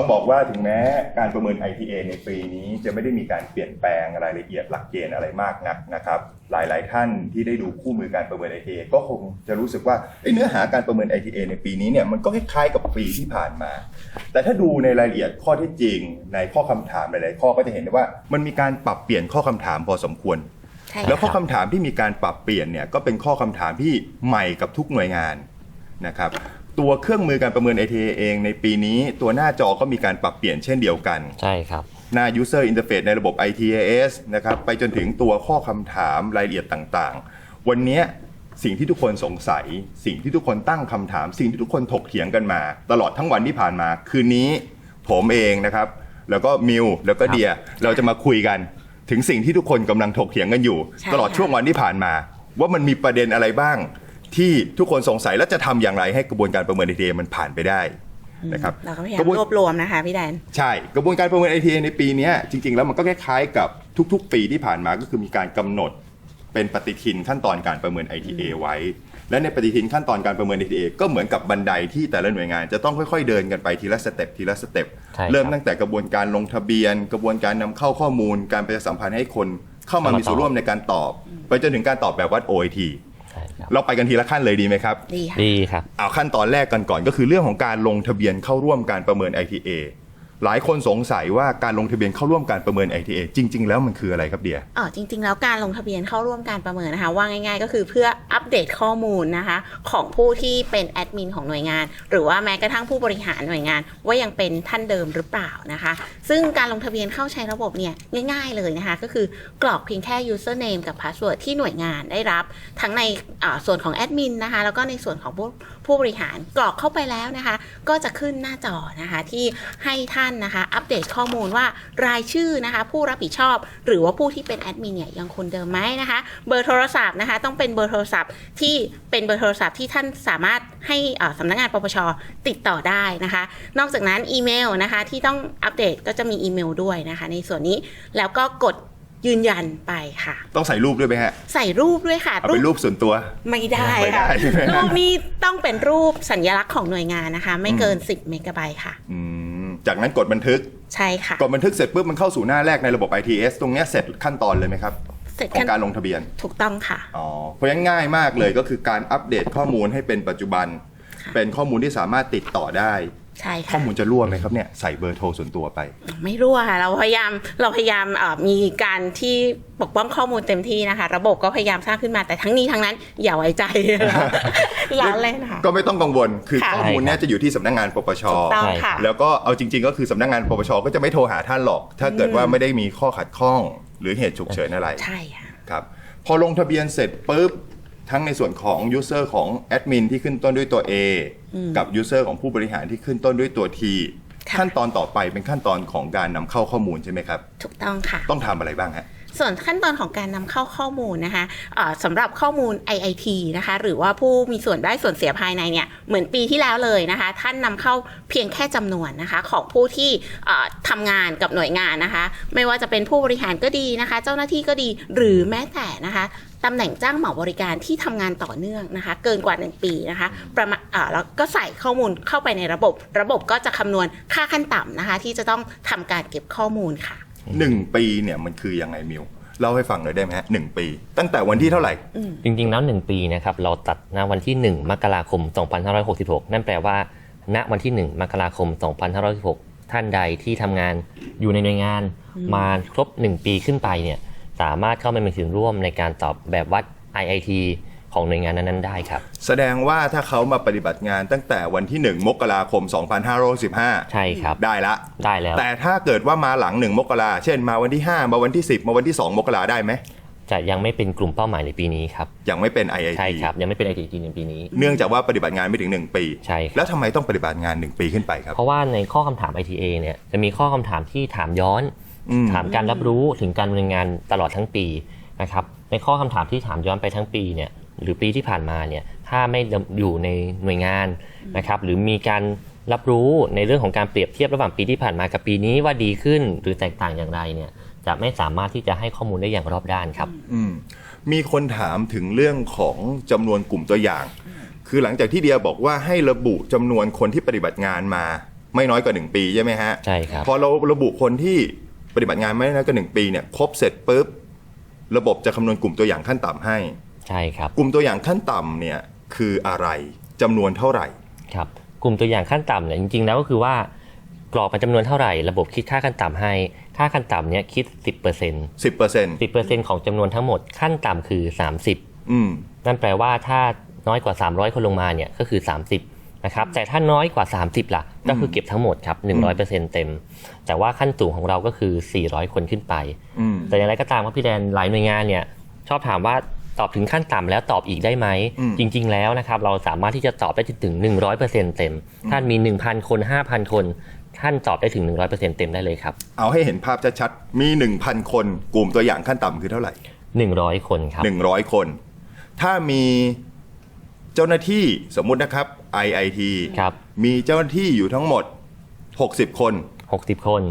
ต้องบอกว่าถึงแม้การประเมิน ITA ในปีนี้จะไม่ได้มีการเปลี่ยนแปลงรายละเอียดหลักเกณฑ์อะไรมากนักนะครับ หลายๆ ท่านที่ได้ดูคู่มือการประเมิน ITA ก็คงจะรู้สึกว่าเอ้ยเนื้อหาการประเมิน ITA ในปีนี้เนี่ยมันก็คล้ายๆกับปีที่ผ่านมา แต่ถ้าดูในรายละเอียดข้อเท็จจริง ในข้อคำถามหลายๆ ข้อก็จะเห็นได้ว่ามันมีการปรับเปลี่ยนข้อคำถามพอสมควรใช่แล้วข้อค่ะคำถามที่มีการปรับเปลี่ยนเนี่ยก็เป็นข้อคำถามที่ใหม่กับทุกหน่วยงานนะครับ ตัวเครื่องมือการประเมิน ATA เองในปีนี้ตัวหน้าจอก็มีการปรับเปลี่ยนเช่นเดียวกัน ใช่ครับ หน้า user interface ในระบบ ITAS นะครับไปจนถึงตัวข้อคำถามรายละเอียดต่างๆ วันเนี้ยสิ่งที่ทุกคนสงสัย สิ่งที่ทุกคนตั้งคำถาม สิ่งที่ทุกคนถกเถียงกันมา ตลอดทั้งวันที่ผ่านมา คืนนี้ผมเองนะครับ แล้วก็มิวแล้วก็ครับเดียเราจะมาคุยกัน ถึงสิ่งที่ทุกคนกำลังถกเถียงกันอยู่ใช่ตลอดค่ะช่วงวันที่ผ่านมา ว่ามันมีประเด็นอะไรบ้าง ที่ทุกคนสงสัยและจะทำอย่างไรให้กระบวนการประเมิน ITA มันผ่านไปได้นะครับเราก็พยายามกระบวนรวบรวมนะคะพี่แดน ใช่กระบวนการประเมิน ITA ในปีเนี้ยจริง ๆ แล้วมันก็คล้ายๆกับทุก ๆ ปีที่ผ่านมาก็คือมีการกำหนดเป็นปฏิทินขั้นตอนการประเมิน ITA ไว้ และในปฏิทินขั้นตอนการประเมิน ITA ก็เหมือนกับบันไดที่แต่ละหน่วยงานจะต้องค่อยๆเดินกันไปทีละสเต็ปทีละสเต็ปใช่ครับเริ่มตั้งแต่กระบวนการลงทะเบียน กระบวนการนำเข้าข้อมูล การประชาสัมพันธ์ให้คนเข้ามาเข้ามามีส่วนร่วมในการตอบ ไปจนถึงการตอบแบบวัด OIT ใช่ครับเราไปกันทีละขั้นเลยดีไหมครับ ดีค่ะ ดีครับ เอาขั้นตอนแรกกันก่อนก็คือเรื่องของการลงทะเบียนเข้าร่วมการประเมิน ITA หลายคนสงสัยว่าการลงทะเบียนเข้าร่วมการประเมิน ITA จริง ๆ แล้วมันคืออะไรครับเดียอ๋อจริง ๆ แล้วการลงทะเบียนเข้าร่วมการประเมินนะคะ ว่าง่าย ๆ ก็คือเพื่ออัปเดตข้อมูลนะคะ ของผู้ที่เป็นแอดมินของหน่วยงาน หรือว่าแม้กระทั่งผู้บริหารหน่วยงาน ว่ายังเป็นท่านเดิมหรือเปล่านะคะ ซึ่งการลงทะเบียนเข้าใช้ระบบเนี่ยง่าย ๆ เลยนะคะ ก็คือกรอกเพียงแค่ username กับ password ที่หน่วยงานได้รับ ทั้งในส่วนของแอดมินนะคะแล้วก็ในส่วนของผู้ ผู้บริหารกรอกเข้าไปแล้วนะคะ ก็จะขึ้นหน้าจอนะคะ ที่ให้ท่านนะคะ อัปเดตข้อมูลว่ารายชื่อนะคะ ผู้รับผิดชอบ หรือว่าผู้ที่เป็นแอดมินเนี่ยยังคนเดิมไหมนะคะ เบอร์โทรศัพท์นะคะ ต้องเป็นเบอร์โทรศัพท์ที่เป็นเบอร์โทรศัพท์ที่ท่านสามารถให้อ่าสำนักงานปปชติดต่อได้นะคะ นอกจากนั้นอีเมลนะคะที่ต้องอัปเดตก็จะมีอีเมลด้วยนะคะ ในส่วนนี้แล้วก็กด ยืนยันไปค่ะ ต้องใส่รูปด้วยไหมฮะ ใส่รูปด้วยค่ะเอาเป็นรูปส่วนตัว ไม่ได้ไม่ได้ค่ะใช่ไหม รูปนี้ต้องเป็นรูปสัญลักษณ์ของหน่วยงานนะคะ ไม่เกิน 10 เมกะไบต์ค่ะ อืมจากนั้นกดบันทึก ใช่ค่ะ กดบันทึกเสร็จปุ๊บมันเข้าสู่หน้าแรกในระบบ ITS ตรงเนี้ยเสร็จขั้นตอนเลยไหมครับ เสร็จของขั้นการลงทะเบียน ถูกต้องค่ะ อ๋อ เพราะฉะนั้นง่ายมากเลยก็คือการอัปเดตข้อมูลให้เป็นปัจจุบัน ค่ะ เป็นข้อมูลที่สามารถติดต่อได้ ใช่ข้ค่ะอมูลจะรั่วไหมครับเนี่ยใส่เบอร์โทรส่วนตัวไป ไม่รั่วค่ะ เราพยายามเราพยายามเอ่อมีการที่ปกป้องข้อมูลเต็มที่นะคะ ระบบก็พยายามสร้างขึ้นมาแต่ทั้งนี้ทั้งนั้น อย่าไว้ใจล้านเล่นค่ะก็ไม่ต้องกังวลคือค่ะข้อมูลเนี่ยจะอยู่ที่สำนักงานปปชถูกต้องใช่ค่ะแล้วก็เอาจริง ๆ ก็คือสำนักงานปปชก็จะไม่โทรหาท่านหรอก ถ้าเกิดว่าไม่ได้มีข้อขัดข้องหรือเหตุฉุกเฉินอะไรใช่ค่ะครับพอลงทะเบียนเสร็จปุ๊บ ทั้งในส่วนของ User ของแอดมินที่ขึ้นต้นด้วยตัว A อืมกับ User ของผู้บริหารที่ขึ้นต้นด้วยตัว T ค่ะ ขั้นตอนต่อไปเป็นขั้นตอนของการนำเข้าข้อมูลใช่ไหมครับ ถูกต้องค่ะ ต้องทำอะไรบ้างฮะ ส่วนขั้นตอนของการนำเข้าข้อมูลนะคะเอ่อสำหรับข้อมูล IIT นะคะ หรือว่าผู้มีส่วนได้ส่วนเสียภายในเนี่ย เหมือนปีที่แล้วเลยนะคะ ท่านนำเข้าเพียงแค่จำนวนนะคะ ของผู้ที่เอ่อทำงานกับหน่วยงานนะคะ ไม่ว่าจะเป็นผู้บริหารก็ดีนะคะ เจ้าหน้าที่ก็ดีหรือแม้แต่นะคะ ตำแหน่งจ้างเหมาบริการที่ทำงานต่อเนื่องนะคะ เกินกว่า 1 ปีนะคะ ประมาณเอ่อแล้วก็ใส่ข้อมูลเข้าไปในระบบ ระบบก็จะคำนวณค่าขั้นต่ำนะคะ ที่จะต้องทำการเก็บข้อมูลค่ะหนึ่งปีเนี่ยมันคือยังไงมิวเล่าให้ฟังหน่อยได้ไหมฮะหนึ่งปี ตั้งแต่วันที่เท่าไหร่ จริงๆแล้ว1ปีนะครับเราตัดณวันที่ 1 มกราคม 2566 นั่นแปลว่า ณวันที่ 1 มกราคม 2566 ท่านใดที่ทำงานอยู่ในหน่วยงานมาครบ 1 ปีขึ้นไปเนี่ย สามารถเข้ามามีส่วนร่วมในการตอบแบบวัด IIT ของหน่วยงานนั้นๆได้ครับ แสดงว่าถ้าเขามาปฏิบัติงานตั้งแต่วันที่ 1 มกราคม 2515 ใช่ครับ ได้ละ ได้แล้ว แต่ถ้าเกิดว่ามาหลัง 1 มกราเช่นมาวันที่ 5 มาวันที่ 10 มาวันที่ 2 มกราได้ไหมจะยังไม่เป็นกลุ่มเป้าหมายในปีนี้ครับ ยังไม่เป็น IIT ใช่ครับ ยังไม่เป็น IIT ในปีนี้ เนื่องจากว่าปฏิบัติงานไม่ถึง 1 ปี ใช่ครับแล้วทำไมต้องปฏิบัติงาน 1 ปีขึ้นไปครับ เพราะว่าในข้อคำถาม ITA เนี่ยจะมีข้อคำถามที่ถามย้อนอืม ถามการรับรู้ถึงการดำเนินงานตลอดทั้งปีนะครับในข้อคำถามที่ถามย้อนไปทั้งปีเนี่ยหรือปีที่ผ่านมาเนี่ยถ้าไม่อยู่ในหน่วยงานนะครับหรือมีการรับรู้ในเรื่องของการเปรียบเทียบระหว่างปีที่ผ่านมากับปีนี้ว่าดีขึ้นหรือแตกต่างอย่างไรเนี่ยจะไม่สามารถที่จะให้ข้อมูลได้อย่างรอบด้านครับอืมมีคนถามถึงเรื่องของจำนวนกลุ่มตัวอย่าง คือหลังจากที่เดียบอกว่าให้ระบุจำนวนคนที่ปฏิบัติงานมา ไม่น้อยกว่า 1 ปีใช่ไหมฮะใช่ครับพอเราระบุคนที่ ปฏิบัติงานไม่น้อยกว่า1ปีเนี่ยครบเสร็จปุ๊บระบบจะคำนวณกลุ่มตัวอย่างขั้นต่ำให้ ใช่ครับ กลุ่มตัวอย่างขั้นต่ำเนี่ยคืออะไรจำนวนเท่าไหร่ ครับ กลุ่มตัวอย่างขั้นต่ำเนี่ยจริงๆแล้วก็คือว่ากรอกเป็นจำนวนเท่าไหร่ระบบคิดค่าขั้นต่ำให้ ค่าขั้นต่ำเนี่ยคิด 10% 10% 10%ของจำนวนทั้งหมดขั้นต่ำคือ 30 อืมนั่นแปลว่าถ้าน้อยกว่า 300 คนลงมาเนี่ยก็คือ 30 นะครับแต่ถ้าน้อยกว่า 30ล่ะ ก็คือเก็บทั้งหมดครับ 100%เต็ม แต่ว่าขั้นสูงของเราก็คือ 400 คนขึ้นไปอืมแต่อย่างไรก็ตามครับพี่แดนหลายหน่วยงานเนี่ยชอบถามว่าตอบถึงขั้นต่ำแล้วตอบอีกได้ไหมอืมจริง ๆ แล้วนะครับเราสามารถที่จะตอบได้ถึง 100%เต็ม ท่านมี 1,000 คน 5,000 คนท่านตอบได้ถึง 100%เต็มได้เลยครับ เอาให้เห็นภาพชัดๆมี 1,000 คนกลุ่มตัวอย่างขั้นต่ำคือเท่าไหร่ 100 คนครับ100 คน ถ้ามีเจ้าหน้าที่สมมุตินะครับ IIT ครับ มีเจ้าหน้าที่อยู่ทั้งหมด 60 คน 60 คน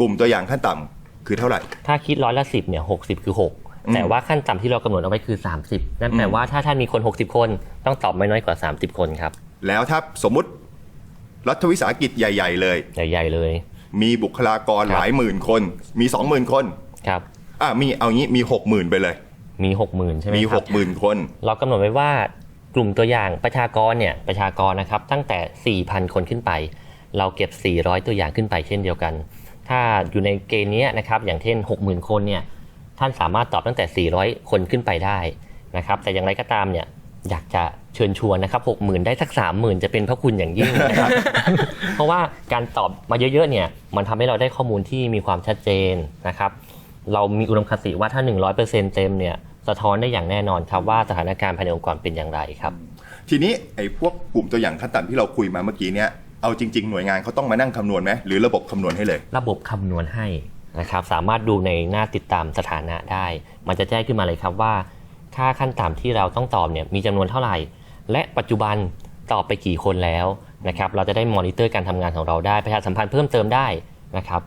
กลุ่มตัวอย่างขั้นต่ำคือเท่าไหร่ ถ้าคิดร้อยละ10เนี่ย60 คืออืม6แต่ว่าขั้นต่ำที่เรากำหนดเอาไว้คือ 30 นั่นแปลอืมว่าถ้าท่านมีคน 60 คนต้องตอบไม่น้อยกว่า 30 คนครับ แล้วถ้าสมมุติรัฐวิสาหกิจใหญ่ ๆ เลย ใหญ่ๆเลย มีบุคลากรครับหลายหมื่นคน มี 20,000 คนครับอะมีเอางี้มี 60,000 ไปเลย มี 60,000 ใช่ไหมมีครับ60,000 คน เรากำหนดไว้ว่า กลุ่มตัวอย่างประชากรเนี่ยประชากรนะครับตั้งแต่ 4,000 คนขึ้นไป เราเก็บ 400 ตัวอย่างขึ้นไปเช่นเดียวกัน ถ้าอยู่ในเกณฑ์นี้นะครับอย่างเช่น 60,000 คนเนี่ยท่านสามารถตอบตั้งแต่ 400 คนขึ้นไปได้นะครับแต่อย่างไรก็ตามเนี่ยอยากจะเชิญชวนนะครับ60,000ได้สัก30,000จะเป็นพระคุณอย่างยิ่งนะครับ เพราะว่าการตอบมาเยอะๆเนี่ยมันทำให้เราได้ข้อมูลที่มีความชัดเจนนะครับ เรามีอุดมคติว่าถ้า 100%เต็มเนี่ย สะท้อนได้อย่างแน่นอนครับว่าสถานการณ์ภายในองค์กรเป็นอย่างไรครับ ทีนี้ไอ้พวกกลุ่มตัวอย่างขั้นต่ำที่เราคุยมาเมื่อกี้เนี่ยเอาจริง ๆ หน่วยงานเขาต้องมานั่งคำนวณไหมหรือระบบคำนวณให้เลย ระบบคำนวณให้นะครับสามารถดูในหน้าติดตามสถานะได้ มันจะแจ้งขึ้นมาเลยครับว่า ค่าขั้นต่ำที่เราต้องตอบเนี่ยมีจำนวนเท่าไหร่ และปัจจุบันตอบไปกี่คนแล้วนะครับเราจะได้มอนิเตอร์การทำงานของเราได้ประชาสัมพันธ์เพิ่มเติมได้นะครับ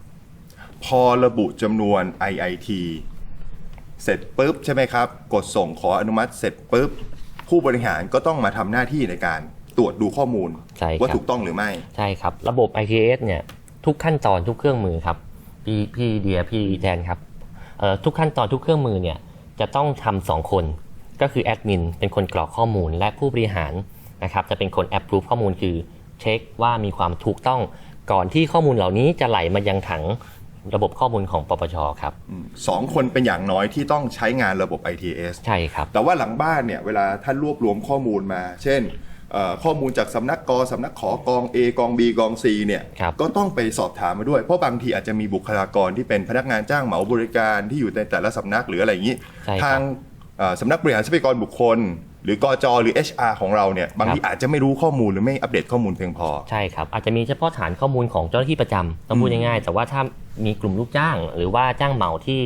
พอระบุจำนวน IIT เสร็จปุ๊บใช่ไหมครับ กดส่งขออนุมัติเสร็จปุ๊บผู้บริหารก็ต้องมาทำหน้าที่ในการตรวจดูข้อมูลใช่ครับว่าถูกต้องหรือไม่ ใช่ครับ ระบบ ITS เนี่ยทุกขั้นตอนทุกเครื่องมือครับ พี่พี่เดียพี่แดนครับเอ่อทุกขั้นตอนทุกเครื่องมือเนี่ยจะต้องทำสองคน ก็คือแอดมินเป็นคนกรอกข้อมูลและผู้บริหารนะครับจะเป็นคนแอปพรูฟข้อมูลคือเช็คว่ามีความถูกต้องก่อนที่ข้อมูลเหล่านี้จะไหลมายังถัง ระบบข้อมูลของปปชครับสองคนเป็นอย่างน้อยที่ต้องใช้งานระบบ ITS ใช่ครับ แต่ว่าหลังบ้านเนี่ยเวลาท่านรวบรวมข้อมูลมา เช่นเอ่อข้อมูลจากสำนักกสำนักขอกอง A กอง B กอง C เนี่ยครับก็ต้องไปสอบถามมาด้วย เพราะบางทีอาจจะมีบุคลากรที่เป็นพนักงานจ้างเหมาบริการที่อยู่ในแต่ละสำนักหรืออะไรอย่างนี้ใช่ครับทางเอ่อสำนักบริหารทรัพยากรบุคคล หรือกจหรือ HR ของเราเนี่ยบางทีอาจจะไม่รู้ข้อมูลหรือไม่อัปเดตข้อมูลเพียงพอ ใช่ครับ อาจจะมีเฉพาะฐานข้อมูลของเจ้าหน้าที่ประจำต้องพูดง่ายๆแต่ว่าถ้ามีกลุ่มลูกจ้าง หรือว่าจ้างเหมาที่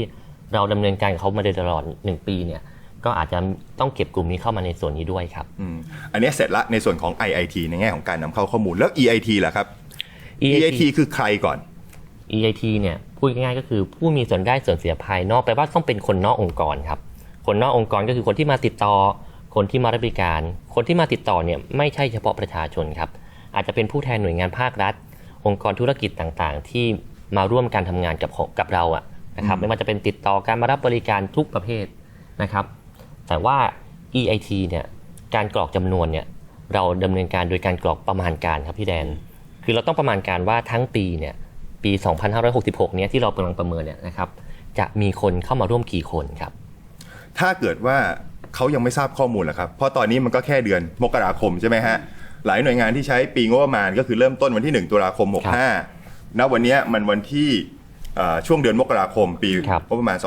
เราดำเนินการกับเขามาโดยตลอด 1 ปีเนี่ยก็อาจจะต้องเก็บกลุ่มนี้เข้ามาในส่วนนี้ด้วยครับ อืมอันนี้เสร็จละในส่วนของ IIT ในแง่ของการนำเข้าข้อมูลแล้ว EIT ล่ะครับ EIT คือใครก่อน EIT เนี่ยพูดง่ายๆก็คือผู้มีส่วนได้ส่วนเสียภายนอกแปลว่าต้องเป็นคนนอกองค์กรครับ คนนอกองค์กรก็คือคนที่มาติดต่อ คนที่มารับบริการ คนที่มาติดต่อเนี่ยไม่ใช่เฉพาะประชาชนครับ อาจจะเป็นผู้แทนหน่วยงานภาครัฐ องค์กรธุรกิจต่างๆ ที่มาร่วมการทำงานกับกับเราอะนะครับอืมไม่ว่าจะเป็นติดต่อการมารับบริการทุกประเภทนะครับ แต่ว่า EIT เนี่ยการกรอกจำนวนเนี่ยเราดำเนินการโดยการกรอกประมาณการครับพี่แดน คือเราต้องประมาณการว่าทั้งปีเนี่ยปี 2566 เนี่ยที่เรากำลังประเมินเนี่ยนะครับจะมีคนเข้ามาร่วมกี่คนครับ ถ้าเกิดว่า เขายังไม่ทราบข้อมูลล่ะครับ เพราะตอนนี้มันก็แค่เดือนมกราคมใช่ไหมฮะ หลายหน่วยงานที่ใช้ปีงบประมาณก็คือเริ่มต้นวันที่ 1 ตุลาคมครับ65ณวันเนี้ยมันวันที่เอ่อช่วงเดือนมกราคมปีครับงบประมาณ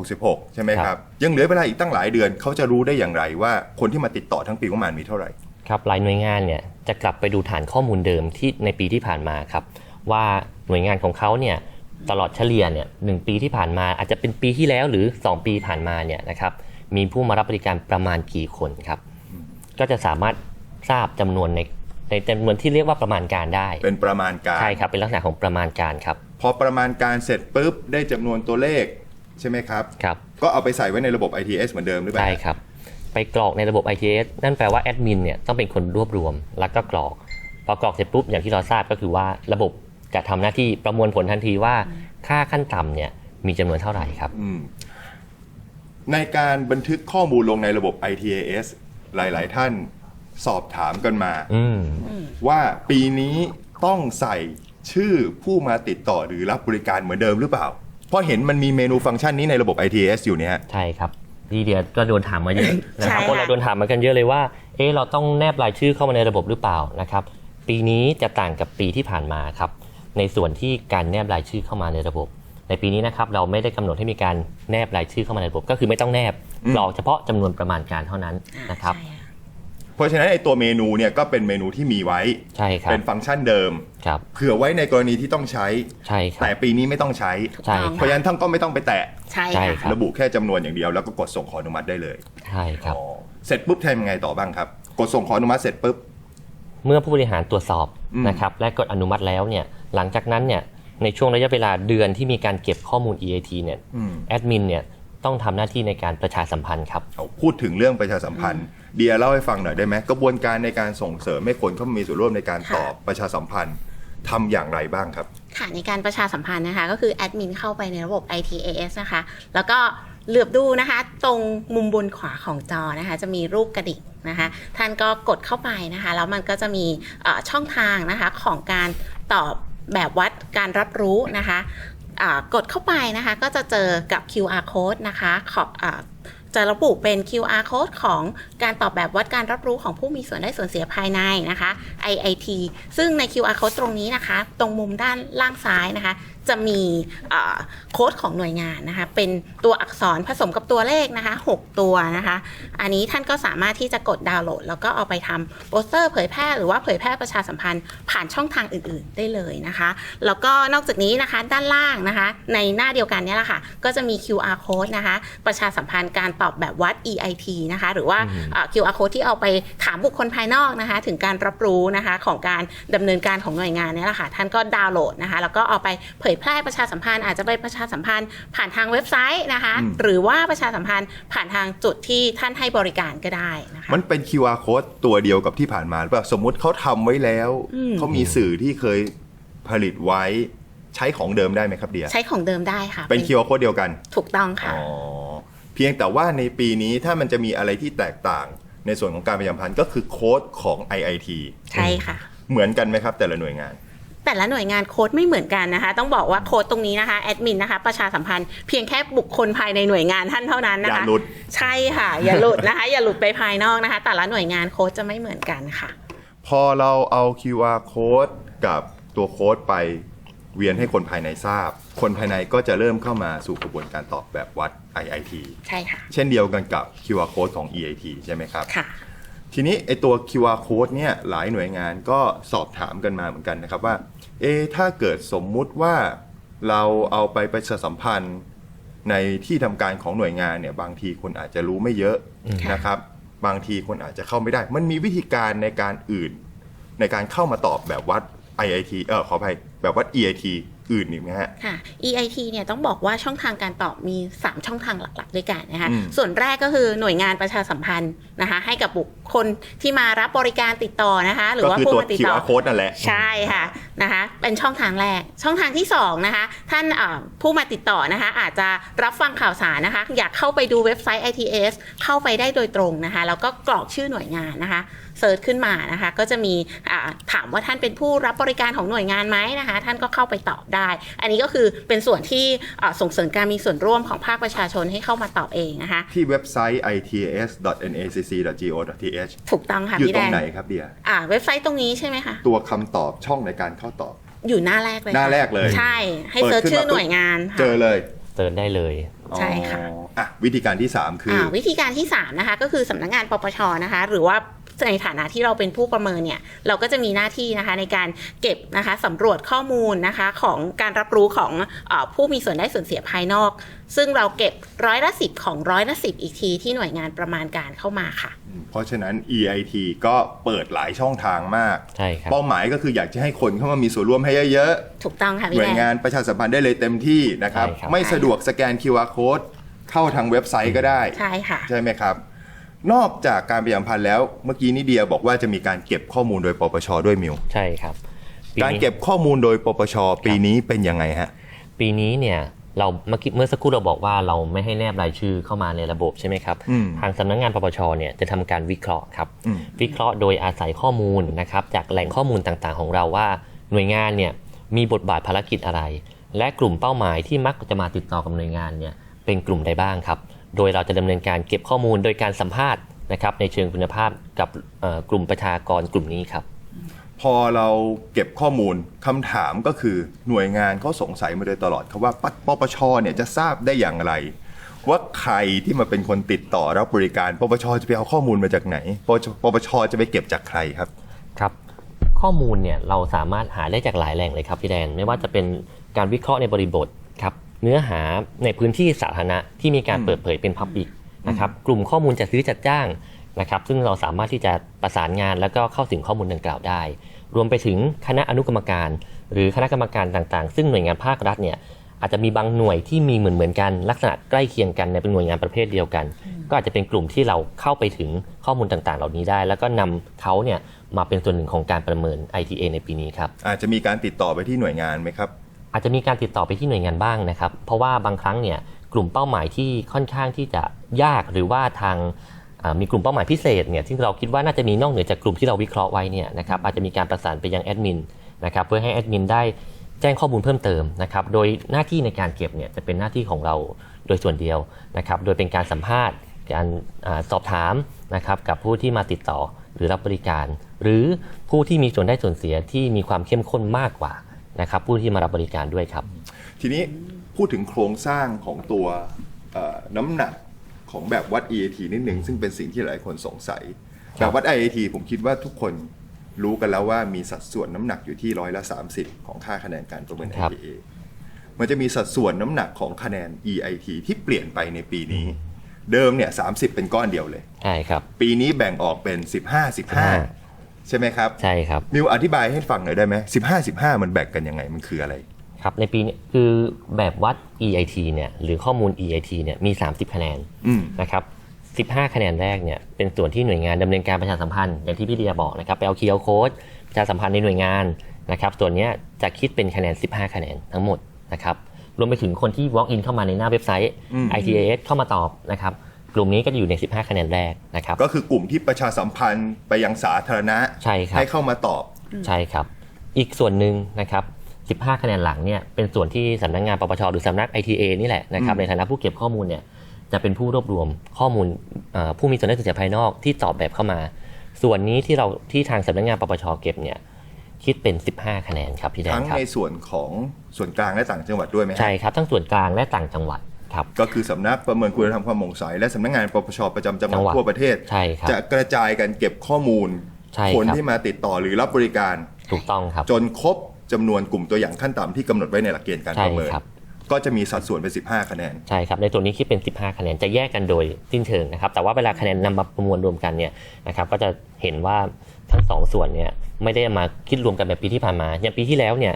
2566 ใช่ไหมคครัรับบยังเหลือเวลาอีกตั้งหลายเดือนเขาจะรู้ได้อย่างไรว่าคนที่มาติดต่อทั้งปีงบประมาณมีเท่าไหร่ครับหลายหน่วยงานเนี่ยจะกลับไปดูฐานข้อมูลเดิมที่ในปีที่ผ่านมาครับ ว่าหน่วยงานของเขาเนี่ยตลอดเฉลี่ยเนี่ยหนึ่งปีที่ผ่านมาอาจจะเป็นปีที่แล้วหรือ 2 ปีผ่านมาเนี่ยนะครับ มีผู้มารับบริการประมาณกี่คนครับ ก็จะสามารถทราบจำนวนในในจำนวนที่เรียกว่าประมาณการได้ เป็นประมาณการใช่ครับเป็นลักษณะของประมาณการครับ พอประมาณการเสร็จปุ๊บได้จำนวนตัวเลขใช่ไหมครับครับก็เอาไปใส่ไว้ในระบบ ITS เหมือนเดิมหรือเปล่าใช่ครับไปกรอกในระบบ ITS นั่นแปลว่าแอดมินเนี่ยต้องเป็นคนรวบรวม แล้วก็กรอกพอกรอกเสร็จปุ๊บอย่างที่เราทราบก็คือว่าระบบจะทำหน้าที่ประมวลผลทันทีว่าค่าขั้นต่ำเนี่ยมีจำนวนเท่าไหร่ครับอืม ในการบันทึกข้อมูลลงในระบบ ITAS หลาย ๆ ท่านสอบถามกันมา อืม ว่าปีนี้ต้องใส่ชื่อผู้มาติดต่อหรือรับบริการเหมือนเดิมหรือเปล่า เพราะเห็นมันมีเมนูฟังก์ชันนี้ในระบบ ITAS อยู่เนี่ยฮะ ใช่ครับดีเดียก็โดนถามมาเยอะนะครับใช่ค่ะ พวกเราโดนถามมากันเยอะเลยว่า เอ๊ะเราต้องแนบรายชื่อเข้ามาในระบบหรือเปล่านะครับ ปีนี้จะต่างกับปีที่ผ่านมาครับ ในส่วนที่การแนบรายชื่อเข้ามาในระบบ ในปีนี้นะครับเราไม่ได้กำหนดให้มีการแนบรายชื่อเข้ามาในระบบ ก็คือไม่ต้องแนบอืมกรอกเฉพาะจำนวนประมาณการเท่านั้นนะครับใช่ค่ะเพราะฉะนั้นไอตัวเมนูเนี่ยก็เป็นเมนูที่มีไว้ใช่ครับเป็นฟังก์ชันเดิมครับเผื่อไว้ในกรณีที่ต้องใช้ใช่ครับแต่ปีนี้ไม่ต้องใช้ใช่ถูกต้องเพราะฉะนั้นท่านก็ไม่ต้องไปแตะใช่ใช่ค่ะครับระบุแค่จำนวนอย่างเดียวแล้วก็กดส่งขออนุมัติได้เลยใช่ครับอ๋อเสร็จปุ๊บทำยังไงต่อบ้างครับ กดส่งขออนุมัติเสร็จปุ๊บเมื่อผู้บริหารตรวจสอบอืมนะครับและกดอนุมัติแล้วเนี่ยหลังจากนั้นเนี่ย ในช่วงระยะเวลาเดือนที่มีการเก็บข้อมูล EAT เนี่ยอืมแอดมินเนี่ยต้องทำหน้าที่ในการประชาสัมพันธ์ครับเอาพูดถึงเรื่องประชาสัมพันธ์ เดียเล่าให้ฟังหน่อยได้ไหมกระบวนการในการส่งเสริมให้คนเข้ามามีส่วนร่วมในการตอบประชาสัมพันธ์ทำอย่างไรบ้างครับ ค่ะในการประชาสัมพันธ์นะคะ ก็คือแอดมินเข้าไปในระบบ ITAS นะคะ แล้วก็เหลือบดูนะคะ ตรงมุมบนขวาของจอนะคะ จะมีรูปกระดิ่งนะคะ ท่านก็กดเข้าไปนะคะ แล้วมันก็จะมีเอ่อช่องทางนะคะของการตอบ แบบวัดการรับรู้นะคะกดเข้าไปนะคะ ก็จะเจอกับ QR code นะคะขออ่าจะระบุเป็น QR code ของการตอบแบบวัดการรับรู้ของผู้มีส่วนได้ส่วนเสียภายในนะคะ IIT ซึ่งใน QR code ตรงนี้นะคะ ตรงมุมด้านล่างซ้ายนะคะ จะมีเอ่อโค้ดของหน่วยงานนะคะ เป็นตัวอักษรผสมกับตัวเลขนะคะ 6 ตัวนะคะ อันนี้ท่านก็สามารถที่จะกดดาวน์โหลด แล้วก็เอาไปทำโปสเตอร์เผยแพร่หรือว่าเผยแพร่ประชาสัมพันธ์ผ่านช่องทางอื่น ๆ ได้เลยนะคะ แล้วก็นอกจากนี้นะคะด้านล่างนะคะ ในหน้าเดียวกันเนี่ยแหละค่ะ ก็จะมี QR code นะคะ ประชาสัมพันธ์การตอบแบบวัด EIT นะคะ หรือว่าอืมเอ่อ QR code ที่เอาไปถามบุคคลภายนอกนะคะ ถึงการรับรู้นะคะของการดำเนินการของหน่วยงานเนี่ยแหละค่ะท่านก็ดาวน์โหลดนะคะ แล้วก็เอาไปเผยแพร่ประชาสัมพันธ์อาจจะไปประชาสัมพันธ์ผ่านทางเว็บไซต์นะคะอืมหรือว่าประชาสัมพันธ์ผ่านทางจุดที่ท่านให้บริการก็ได้นะคะมันเป็น QR code ตัวเดียวกับที่ผ่านมาหรือเปล่าสมมุติเขาทำไว้แล้วอืมเขามีสื่อที่เคยผลิตไว้ใช้ของเดิมได้ไหมครับเดียใช้ของเดิมได้ค่ะ เป็น QR code เดียวกัน ถูกต้องค่ะอ๋อเพียงแต่ว่าในปีนี้ถ้ามันจะมีอะไรที่แตกต่าง ในส่วนของการประชาสัมพันธ์ก็คือโค้ดของ IIT ใช่ค่ะ เหมือนกันไหมครับแต่ละหน่วยงาน แต่ละหน่วยงานโค้ดไม่เหมือนกันนะคะ ต้องบอกว่าโค้ดตรงนี้นะคะแอดมินนะคะ ประชาสัมพันธ์เพียงแค่บุคคลภายในหน่วยงานท่านเท่านั้นอนะคะย่าหลุด ใช่ค่ะ อย่าหลุดนะคะ อย่าหลุดไปภายนอกนะคะ แต่ละหน่วยงานโค้ดจะไม่เหมือนกันค่ะ พอเราเอา QR code กับตัวโค้ดไปเวียนให้คนภายในทราบ คนภายในก็จะเริ่มเข้ามาสู่กระบวนการตอบแบบวัด IIT ใช่ค่ะ เช่นเดียวกันกับ QR code ของ EIT ใช่ไหมครับ ค่ะ ทีนี้ไอตัว QR code เนี่ยหลายหน่วยงานก็สอบถามกันมาเหมือนกันนะครับว่า เอะถ้าเกิดสมมุติว่าเราเอาไปประชาสัมพันธ์ในที่ทำการของหน่วยงานเนี่ยบางทีคนอาจจะรู้ไม่เยอะค่ะนะครับ บางทีคนอาจจะเข้าไม่ได้ มันมีวิธีการในการอื่น ในการเข้ามาตอบแบบวัด IIT เออขออภัยแบบวัด EIT อื่นอีกไหมฮะค่ะ EIT เนี่ยต้องบอกว่าช่องทางการตอบมี 3 ช่องทางหลัก ๆ ด้วยกันนะคะอืมส่วนแรกก็คือหน่วยงานประชาสัมพันธ์นะคะให้กับบุคคลที่มารับบริการติดต่อนะคะ หรือก็ว่าคือผู้ตัวมาติดต่อ QR code นั่นแหละใช่ค่ะนะคะเป็นช่องทางแรก ช่องทางที่2นะคะท่านเอ่อผู้มาติดต่อนะคะ อาจจะรับฟังข่าวสารนะคะ อยากเข้าไปดูเว็บไซต์ ITS เข้าไปได้โดยตรงนะคะ แล้วก็กรอกชื่อหน่วยงานนะคะเซิร์ชขึ้นมานะคะ ก็จะมีอ่าถามว่าท่านเป็นผู้รับบริการของหน่วยงานไหมนะคะ ท่านก็เข้าไปตอบได้ อันนี้ก็คือเป็นส่วนที่อ่าส่งเสริมการมีส่วนร่วมของภาคประชาชนให้เข้ามาตอบเองนะคะที่เว็บไซต์ its.nacc.go.th ถูกต้องค่ะอยู่พี่ตแดรงงไหนครับเดียอ่าเว็บไซต์ตรงนี้ใช่ไหมคะตัวคำตอบช่องในการเข้าตอบ อยู่หน้าแรกเลยหน้าค่ะแรกเลย ใช่ ให้เปิดเซิร์ชขึ้นชื่อมาปุ๊บหน่วยงานค่ะเจอเลยเติร์นได้เลย ใช่ค่ะอ๋ออะวิธีการที่ 3 คืออ่าอวิธีการที่3นะคะก็คือสำนักงานปปชนะคะ หรือว่าในฐานะที่เราเป็นผู้ประเมินเนี่ยเราก็จะมีหน้าที่นะคะในการเก็บนะคะสำรวจข้อมูลนะคะของการรับรู้ของเออผู้มีส่วนได้ส่วนเสียภายนอก ซึ่งเราเก็บร้อยละสิบของร้อยละสิบอีกทีที่หน่วยงานประมาณการเข้ามาค่ะ เพราะฉะนั้น EIT ก็เปิดหลายช่องทางมากใช่ครับเป้าหมายก็คืออยากจะให้คนเข้ามามีส่วนร่วมให้เยอะถูกต้องค่ะๆหพี่น่วยแดงานประชาสัมพันธ์ได้เลยเต็มที่นะครับใช่ครับไม่สะดวกสแกน QR code เข้าทางเว็บไซต์ก็ได้ ใช่ค่ะ ใช่ไหมครับ นอกจากการประชาสัมพันธ์แล้วเมื่อกี้นิเดียบอกว่าจะมีการเก็บข้อมูลโดยปปชด้วยมิวใช่ครับปีการนี้เก็บข้อมูลโดยปปชปีนี้เป็นยังไงฮะปีนี้เนี่ยเราเมื่อกี้เมื่อสักครู่เราบอกว่าเราไม่ให้แนบรายชื่อเข้ามาในระบบใช่ไหมครับอืมทางสำนักงานปปชเนี่ยจะทำการวิเคราะห์ครับอืมวิเคราะห์โดยอาศัยข้อมูลนะครับจากแหล่งข้อมูลต่างๆ ของเราว่าหน่วยงานเนี่ยมีบทบาทภารกิจอะไร และกลุ่มเป้าหมายที่มักจะมาติดต่อกับหน่วยงานเนี่ย เป็นกลุ่มใดบ้างครับ โดยเราจะดำเนินการเก็บข้อมูลโดยการสัมภาษณ์นะครับในเชิงคุณภาพกับเอ่อกลุ่มประชากรกลุ่มนี้ครับ พอเราเก็บข้อมูลคำถามก็คือหน่วยงานเขาสงสัยมาโดยตลอดครับว่าปปปชเนี่ยจะทราบได้อย่างไร ว่าใครที่มาเป็นคนติดต่อรับบริการปปชจะไปเอาข้อมูลมาจากไหนปปชปปชจะไปเก็บจากใครครับครับข้อมูลเนี่ยเราสามารถหาได้จากหลายแหล่งเลยครับพี่แดนไม่ว่าจะเป็นการวิเคราะห์ในบริบทครับ เนื้อหาในพื้นที่สาธารณะที่มีการอืมเปิดเผยเป็นพับบิกนะครับกลุ่มข้อมูลจัดซื้อจัดจ้างนะครับ ซึ่งเราสามารถที่จะประสานงานแล้วก็เข้าถึงข้อมูลดังกล่าวได้ รวมไปถึงคณะอนุกรรมการ หรือคณะกรรมการต่างๆ ซึ่งหน่วยงานภาครัฐเนี่ยอาจจะมีบางหน่วยที่มีเหมือนเหมือนๆกัน ลักษณะใกล้เคียงกันในเป็นหน่วยงานประเภทเดียวกัน ก็อาจจะเป็นกลุ่มที่เราเข้าไปถึงข้อมูลต่างๆ เหล่านี้ได้ แล้วก็นำเขาเนี่ยมาเป็นส่วนหนึ่งของการประเมิน ITA ในปีนี้ครับอาจจะมีการติดต่อไปที่หน่วยงานไหมครับ อาจจะมีการติดต่อไปที่หน่วยงานบ้างนะครับ เพราะว่าบางครั้งเนี่ยกลุ่มเป้าหมายที่ค่อนข้างที่จะยากหรือว่าทางมีกลุ่มเป้าหมายพิเศษเนี่ยที่เราคิดว่าน่าจะมีนอกเหนือจากกลุ่มที่เราวิเคราะห์ไว้เนี่ยนะครับอาจจะมีการประสานไปยังแอดมินนะครับเพื่อให้แอดมินได้แจ้งข้อมูลเพิ่มเติมนะครับโดยหน้าที่ในการเก็บเนี่ยจะเป็นหน้าที่ของเราโดยส่วนเดียวนะครับโดยเป็นการสัมภาษณ์การอสอบถามนะครับกับผู้ที่มาติดต่อหรือรับบริการ หรือผู้ที่มีส่วนได้ส่วนเสียที่มีความเข้มข้นมากกว่า นะครับผู้ที่มารับบริการด้วยครับ ทีนี้พูดถึงโครงสร้างของตัวเอ่อน้ำหนักของแบบวัด EAT นิดหนึ่งซึ่งเป็นสิ่งที่หลายคนสงสัยคแบรับ บวัด IAT ผมคิดว่าทุกคนรู้กันแล้วว่ามีสัดส่วนน้ำหนักอยู่ที่ร้อยละ 30 ของค่าคะแนนการประเมินครับ ITA มันจะมีสัดส่วนน้ำหนักของคะแนน EIT ที่เปลี่ยนไปในปีนี้ เดิมเนี่ย30 เป็นก้อนเดียวเลย ใช่ครับ ปีนี้แบ่งออกเป็น 15 15 ใช่ไหมครับ ใช่ครับ มิวอธิบายให้ฟังหน่อยได้ไหม15 15มันแบ่งกันยังไงมันคืออะไร ครับ ในปีนี้คือแบบวัด EIT เนี่ยหรือข้อมูล EIT เนี่ยมี 30 คะแนนอืมนะครับ15 คะแนนแรกเนี่ยเป็นส่วนที่หน่วยงานดำเนินการประชาสัมพันธ์อย่างที่พี่เดียบอกนะครับไปเอา QR code ประชาสัมพันธ์ในหน่วยงานนะครับส่วนเนี้ยจะคิดเป็นคะแนน 15 คะแนนทั้งหมดนะครับรวมไปถึงคนที่ walk in เข้ามาในหน้าเว็บไซต์อืม ITAS เข้ามาตอบนะครับ กลุ่มนี้ก็จะอยู่ใน 15 คะแนนแรกนะครับก็คือกลุ่มที่ประชาสัมพันธ์ไปยังสาธารณะใช่ครับให้เข้ามาตอบใช่ครับ อีกส่วนหนึ่งนะครับ 15 คะแนนหลังเนี่ยเป็นส่วนที่สำนักงานปปชหรือสำนัก ITA นี่แหละนะครับอืมในฐานะผู้เก็บข้อมูลเนี่ยจะเป็นผู้รวบรวมข้อมูลเอ่อผู้มีส่วนได้ส่วนเสียภายนอกที่ตอบแบบเข้ามา ส่วนนี้ที่เราที่ทางสำนักงานปปชเก็บเนี่ยคิดเป็น 15 คะแนนครับพี่แดทั้นงครับในส่วนของส่วนกลางและต่างจังหวัดด้วยไหมฮะใช่ครับทั้งส่วนกลางและต่างจังหวัด ครับก็คือสำนักประเมินคุณธรรมความโปร่งใส และสำนักงานปปชประจำจังหวัจัดงหวัดทั่วประเทศ ใช่ครับจะกระจายกันเก็บข้อมูลใช่คนครับที่มาติดต่อหรือรับบริการถูกต้องครับ จนครบจำนวนกลุ่มตัวอย่างขั้นต่ำที่กำหนดไว้ในหลักเกณฑ์การใช่ประเมินครับก็จะมีสัดส่วนเป็น 15 คะแนน ใช่ครับ ในตัวนี้คิดเป็น 15 คะแนน จะแยกกันโดยสิ้นเชิงนะครับ แต่ว่าเวลาคะแนนนำมาประมวลรวมกันเนี่ยนะครับ ก็จะเห็นว่าทั้งสองส่วนเนี่ยไม่ได้มาคิดรวมกันแบบปีที่ผ่านมา อย่างปีที่แล้วเนี่ย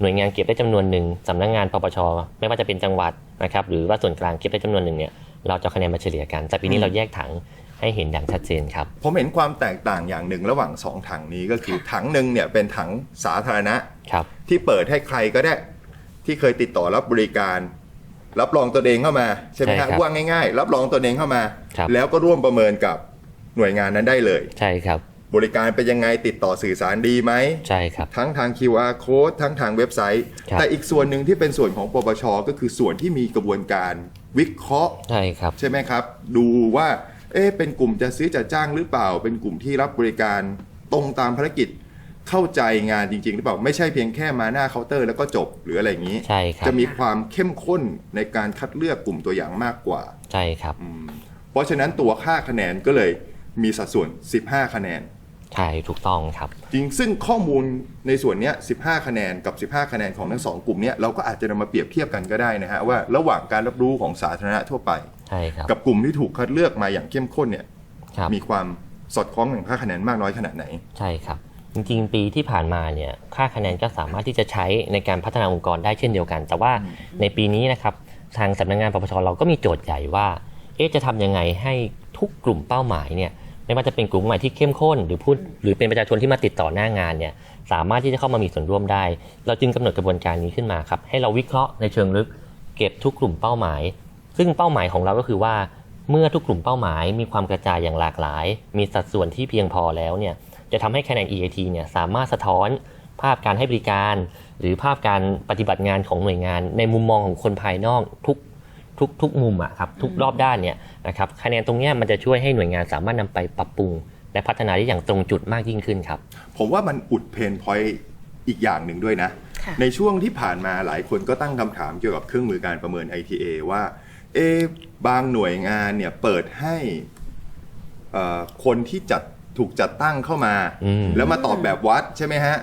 หน่วยงานเก็บได้จำนวนหนึ่งสำนักงานปปชไม่ว่าจะเป็นจังหวัดนะครับหรือว่าส่วนกลางเก็บได้จำนวนหนึ่งเนี่ยเราจะเอาคะแนนมาเฉลี่ยกัน แต่ปีนี้อืมเราแยกถังให้เห็นอย่างชัดเจนครับ ผมเห็นความแตกต่างอย่างหนึ่งระหว่างสองถังนี้ก็คือถังหนึ่งเนี่ยเป็นถังสาธารณะครับที่เปิดให้ใครก็ได้ที่เคยติดต่อรับบริการ รับรองตนเองเข้ามาใช่ไหมใช่ครัฮะบว่าง่าย ๆ รับรองตนเองเข้ามาครับแล้วก็ร่วมประเมินกับหน่วยงานนั้นได้เลย ใช่ครับ บริการเป็นยังไงติดต่อสื่อสารดีไหมใช่ครับ ทั้งทาง QR code ทั้งทางเว็บไซต์ครับแต่อีกส่วนหนึ่งที่เป็นส่วนของปปช ก็คือส่วนที่มีกระบวนการวิเคราะห์ใช่ครับใช่ไหมครับ ดูว่าเอ๊ะเป็นกลุ่มจะซื้อจะจ้างหรือเปล่า เป็นกลุ่มที่รับบริการตรงตามภารกิจเข้าใจงานจริง ๆ หรือเปล่าไม่ใช่เพียงแค่มาหน้าเคาน์เตอร์แล้วก็จบหรืออะไรอย่างนี้ใช่ครับจะมีความเข้มข้นในการคัดเลือกกลุ่มตัวอย่างมากกว่าใช่ครับ เพราะฉะนั้นตัวค่าคะแนนก็เลย มีสัดส่วน 15 คะแนน ใช่ถูกต้องครับ จริงซึ่งข้อมูลในส่วนเนี้ย15 คะแนนกับ 15 คะแนนของทั้งสองกลุ่มเนี้ยเราก็อาจจะนำมาเปรียบเทียบกันก็ได้นะฮะว่าระหว่างการรับรู้ของสาธารณะทั่วไป ใช่ครับ กับกลุ่มที่ถูกคัดเลือกมาอย่างเข้มข้นเนี่ยครับ มีความสอดคล้องกับค่าคะแนนมากน้อยขนาดไหน ใช่ครับ จริงๆ ปีที่ผ่านมาเนี่ยค่าคะแนนก็สามารถที่จะใช้ในการพัฒนาองค์กรได้เช่นเดียวกัน แต่ว่าในปีนี้นะครับทางสำนักงานปปชเราก็มีโจทย์ใหญ่ว่า เอ๊ะจะทำยังไงให้ทุกกลุ่มเป้าหมายเนี่ย ไม่ว่าจะเป็นกลุ่มใหม่ที่เข้มข้น หรือพูดหรือเป็นประชาชนที่มาติดต่อหน้างานเนี่ยสามารถที่จะเข้ามามีส่วนร่วมได้ เราจึงกำหนดกระบวนการนี้ขึ้นมาครับให้เราวิเคราะห์ในเชิงลึก เก็บทุกกลุ่มเป้าหมาย ซึ่งเป้าหมายของเราก็คือว่า เมื่อทุกกลุ่มเป้าหมาย มีความกระจายอย่างหลากหลาย มีสัดส่วนที่เพียงพอแล้วเนี่ยจะทำให้คะแนน EAT เนี่ยสามารถสะท้อนภาพการให้บริการ หรือภาพการปฏิบัติงานของหน่วยงาน ในมุมมองของคนภายนอกทุก ทุกทุกมุมอะครับทุกรอบด้านเนี่ยนะครับคะแนนตรงเนี้ยมันจะช่วยให้หน่วยงานสามารถนำไปปรับปรุง และพัฒนาได้อย่างตรงจุดมากยิ่งขึ้นครับ ผมว่ามันอุดเพนพอยต์อีกอย่างหนึ่งด้วยนะค่ะในช่วงที่ผ่านมาหลายคนก็ตั้งคำถามเกี่ยวกับเครื่องมือการประเมิน ITA ว่า เอะบางหน่วยงานเนี่ยเปิดให้เอ่อคนที่จัดถูกจัดตั้งเข้ามาอืมแล้วมาตอบแบบวัดใช่ไหมฮะ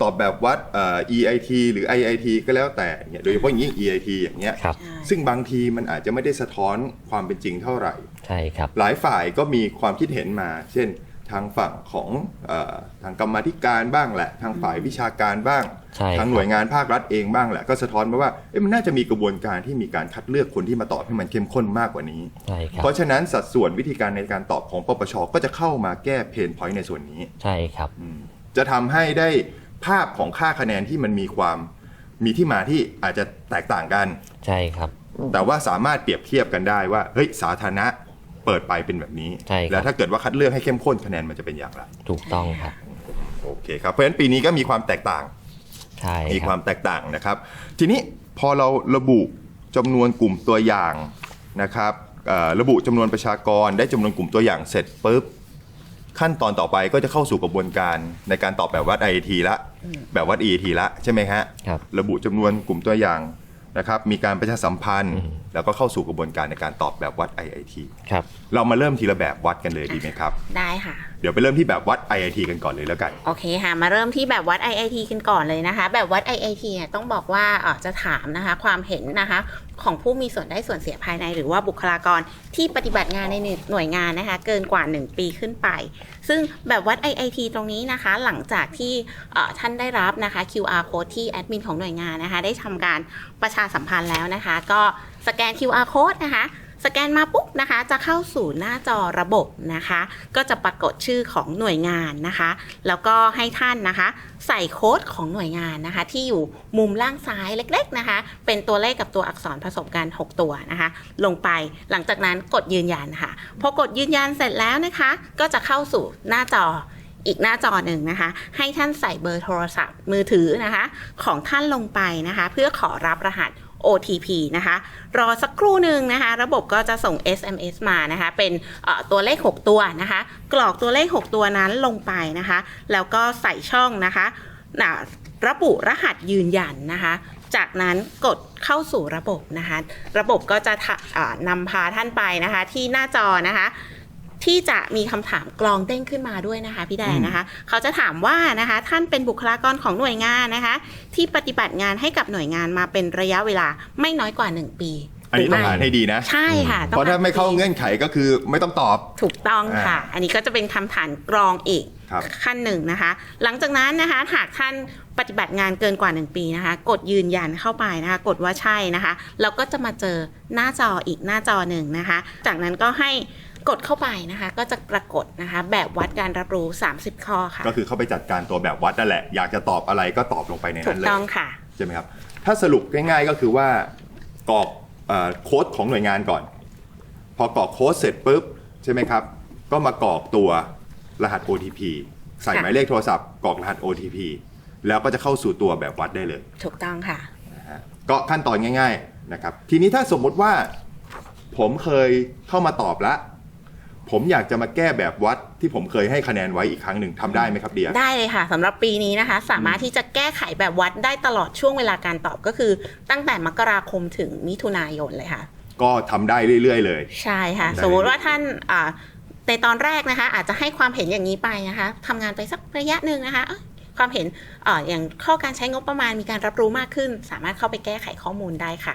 ตอบแบบวัดเอ่อ EIT หรือ IIT ก็แล้วแต่เนี่ยโดยเฉพาะอย่างยิ่ง EIT อย่างเงี้ยครับใช่ซึ่งบางทีมันอาจจะไม่ได้สะท้อนความเป็นจริงเท่าไหร่ ใช่ครับ หลายฝ่ายก็มีความคิดเห็นมา เช่นทางฝั่งของเออทางกรรมาธิการบ้างแหละ ทางฝ่ายวิชาการบ้างใช่ครับทางหน่วยงานภาครัฐเองบ้างแหละ ก็สะท้อนมาว่าเอ๊ะมันน่าจะมีกระบวนการที่มีการคัดเลือกคนที่มาตอบให้มันเข้มข้นมากกว่านี้ใช่ครับเพราะฉะนั้นสัดส่วนวิธีการในการตอบของปปชก็จะเข้ามาแก้เพนพอยต์ในส่วนนี้ ใช่ครับ จะทำให้ได้ ภาพของค่าคะแนนที่มันมีความมีที่มาที่อาจจะแตกต่างกัน ใช่ครับ แต่ว่าสามารถเปรียบเทียบกันได้ว่าเฮ้ยสาธารณะเปิดไปเป็นแบบนี้ ใช่ครับ แล้วถ้าเกิดว่าคัดเลือกให้เข้มข้นคะแนนมันจะเป็นอย่างไรถูกต้องครับโอเคครับเพราะฉะนั้นปีนี้ก็มีความแตกต่าง ใช่มีคควารับมแตกต่างนะครับ ทีนี้พอเราระบุจำนวนกลุ่มตัวอย่างนะครับเอ่อระบุจำนวนประชากรได้จำนวนกลุ่มตัวอย่างเสร็จปุ๊บ ขั้นตอนต่อไปก็จะเข้าสู่กระบวนการในการตอบแบบวัด IAT ละแบบวัด EAT ละใช่ไหมฮะครับ ระบุจำนวนกลุ่มตัวอย่างนะครับ มีการประชาสัมพันธ์ แล้วก็เข้าสู่กระบวนการในการตอบแบบวัด IIT ครับ เรามาเริ่มทีละแบบวัดกันเลยดีไหมครับ ได้ค่ะ เดี๋ยวไปเริ่มที่แบบวัด IIT กันก่อนเลยแล้วกัน โอเคค่ะ มาเริ่มที่แบบวัด IIT กันก่อนเลยนะคะ แบบวัด IIT เนี่ยต้องบอกว่าเอ่อจะถามนะคะ ความเห็นนะคะ ของผู้มีส่วนได้ส่วนเสียภายใน หรือว่าบุคลากรที่ปฏิบัติงานในหน่วยงานนะคะ เกินกว่า 1 ปีขึ้นไป ซึ่งแบบวัด IIT ตรงนี้นะคะ หลังจากที่ท่านได้รับนะคะ QR code ที่แอดมินของหน่วยงานนะคะ ได้ทำการประชาสัมพันธ์แล้วนะคะ ก็สแกน QR code นะคะ สแกนมาปุ๊บนะคะ จะเข้าสู่หน้าจอระบบนะคะ ก็จะปรากฏชื่อของหน่วยงานนะคะ แล้วก็ให้ท่านนะคะ ใส่โค้ดของหน่วยงานนะคะ ที่อยู่มุมล่างซ้ายเล็ก ๆนะคะ เป็นตัวเลขกับตัวอักษรผสมกัน 6 ตัวนะคะ ลงไปหลังจากนั้นกดยืนยันค่ะพอกดยืนยันเสร็จแล้วนะคะ ก็จะเข้าสู่หน้าจออีกหน้าจอหนึ่งนะคะ ให้ท่านใส่เบอร์โทรศัพท์มือถือนะคะ ของท่านลงไปนะคะ เพื่อขอรับรหัส OTP นะคะ รอสักครู่หนึ่งนะคะ ระบบก็จะส่ง SMS มานะคะ เป็นตัวเลข 6 ตัวนะคะ กรอกตัวเลข 6 ตัวนั้นลงไปนะคะ แล้วก็ใส่ช่องนะคะนะระบุรหัสยืนยันนะคะ จากนั้นกดเข้าสู่ระบบนะคะ ระบบก็จะะนำพาท่านไปนะคะที่หน้าจอนะคะ ที่จะมีคำถามกรองเด้งขึ้นมาด้วยนะคะพี่แดนนะคะ เขาจะถามว่านะคะท่านเป็นบุคลากรของหน่วยงานนะคะ ที่ปฏิบัติงานให้กับหน่วยงานมาเป็นระยะเวลาไม่น้อยกว่า 1 ปีอันนี้ต้องรือ่านให้ดีนะ ใช่ค่ะต้เพองราะถ้าไม่เข้าอ่นให้ดีเงื่อนไขก็คือไม่ต้องตอบ ถูกต้องค่ะอ่าอันนี้ก็จะเป็นคำถามกรองอีกครับขั้นหนึ่งนะคะ หลังจากนั้นนะคะหากท่านปฏิบัติงานเกินกว่า 1 ปีนะคะ กดยืนยันเข้าไปนะคะ กดว่าใช่นะคะแล้วก็จะมาเจอหน้าจออีกหน้าจอหนึ่งนะคะ จากนั้นก็ให้ กดเข้าไปนะคะ ก็จะปรากฏนะคะ แบบวัดการรับรู้ 30 ข้อค่ะ ก็คือเข้าไปจัดการตัวแบบวัดนั่นแหละ อยากจะตอบอะไรก็ตอบลงไปในถูนั้นกเลยต้องค่ะใช่ไหมครับ ถ้าสรุปง่ายๆก็คือว่ากรอกเอ่อโค้ดของหน่วยงานก่อน พอกรอกโค้ดเสร็จปุ๊บใช่ไหมครับ ก็มากรอกตัวรหัส OTP ใส่ค่ะหมายเลขโทรศัพท์กรอกรหัส OTP แล้วก็จะเข้าสู่ตัวแบบวัดได้เลย ถูกต้องค่ะนะฮะก็ขั้นตอนง่าย ๆนะครับ ทีนี้ถ้าสมมุติว่าผมเคยเข้ามาตอบแล้ว ผมอยากจะมาแก้แบบวัดที่ผมเคยให้คะแนนไว้อีกครั้งหนึ่งทำได้ไหมครับเดีย ได้เลยค่ะสำหรับปีนี้นะคะ สามารถที่จะแก้ไขแบบวัดได้ตลอดช่วงเวลาการตอบก็คือ ตั้งแต่มกราคมถึงมิถุนายนเลยค่ะ ก็ทำได้เรื่อย ๆ เลย ใช่ค่ะสมมติว่าท่านในตอนแรกนะคะ อาจจะให้ความเห็นอย่างนี้ไปนะคะทำงานไปสักระยะหนึ่งนะคะความเห็นออย่างข้อการใช้งบประมาณมีการรับรู้มากขึ้น สามารถเข้าไปแก้ไขข้อมูลได้ค่ะ